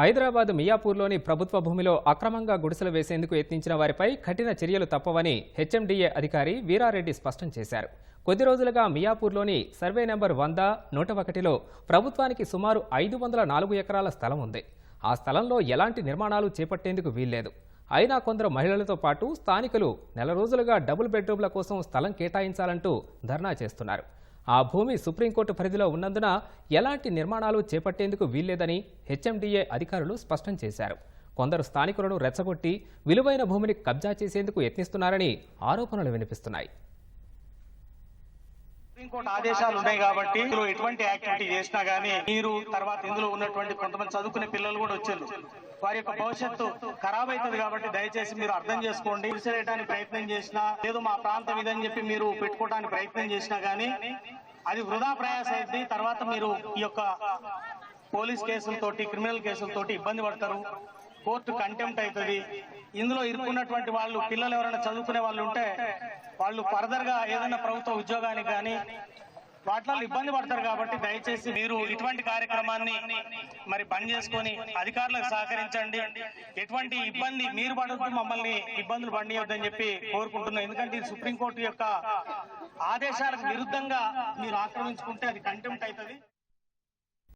హైదరాబాద్ మియాపూర్లోని ప్రభుత్వ భూమిలో అక్రమంగా గుడిసెలు వేసేందుకు యత్నించిన వారిపై కఠిన చర్యలు తప్పవని హెచ్ఎండిఏ అధికారి వీరారెడ్డి స్పష్టం చేశారు. కొద్ది రోజులుగా మియాపూర్లోని సర్వే నెంబర్ వంద నూట ఒకటిలో ప్రభుత్వానికి సుమారు ఐదు వందల నాలుగు ఎకరాల స్థలం ఉంది. ఆ స్థలంలో ఎలాంటి నిర్మాణాలు చేపట్టేందుకు వీల్లేదు. అయినా కొందరు మహిళలతో పాటు స్థానికులు నెల రోజులుగా డబుల్ బెడ్రూమ్ల కోసం స్థలం కేటాయించాలంటూ ధర్నా చేస్తున్నారు. ఆ భూమి సుప్రీంకోర్టు పరిధిలో ఉన్నందున ఎలాంటి నిర్మాణాలు చేపట్టేందుకు వీల్లేదని హెచ్ఎండిఏ అధికారులు స్పష్టం చేశారు. కొందరు స్థానికులను రెచ్చగొట్టి విలువైన భూమిని కబ్జా చేసేందుకు యత్నిస్తున్నారని ఆరోపణలు వినిపిస్తున్నాయి. సుప్రీంకోర్టు ఆదేశాలు ఉన్నాయి కాబట్టి ఇందులో ఎటువంటి యాక్టివిటీ చేసినా గానీ మీరు తర్వాత ఇందులో ఉన్నటువంటి కొంతమంది చదువుకునే పిల్లలు కూడా వచ్చారు. వారి యొక్క భవిష్యత్తు ఖరాబ్ అవుతుంది కాబట్టి దయచేసి మీరు అర్థం చేసుకోండి. విసిరేయడానికి ప్రయత్నం చేసినా లేదు మా ప్రాంతం ఇదని చెప్పి మీరు పెట్టుకోవడానికి ప్రయత్నం చేసినా గానీ అది వృధా ప్రయాస అయింది తర్వాత మీరు ఈ యొక్క పోలీస్ కేసులతోటి క్రిమినల్ కేసులతోటి ఇబ్బంది పడతారు. కోర్టు కంటెంప్ట్ అవుతుంది. ఇందులో ఇరుక్కున్నటువంటి వాళ్ళు పిల్లలు ఎవరైనా చదువుకునే వాళ్ళు ఉంటే వాళ్ళు ఫర్దర్గా ఏదైనా ప్రభుత్వ ఉద్యోగానికి కానీ వాటిలో ఇబ్బంది పడతారు కాబట్టి దయచేసి మీరు ఇటువంటి కార్యక్రమాన్ని మరి బంద్ చేసుకొని అధికారులకు సహకరించండి. ఎటువంటి ఇబ్బంది మీరు పడద్దు మమ్మల్ని ఇబ్బందులు పండియొద్దని చెప్పి కోరుకుంటున్నాం. ఎందుకంటే ఇది సుప్రీంకోర్టు యొక్క ఆదేశాలకు విరుద్ధంగా మీరు ఆక్రమించుకుంటే అది కంటెంప్ట్ అవుతుంది.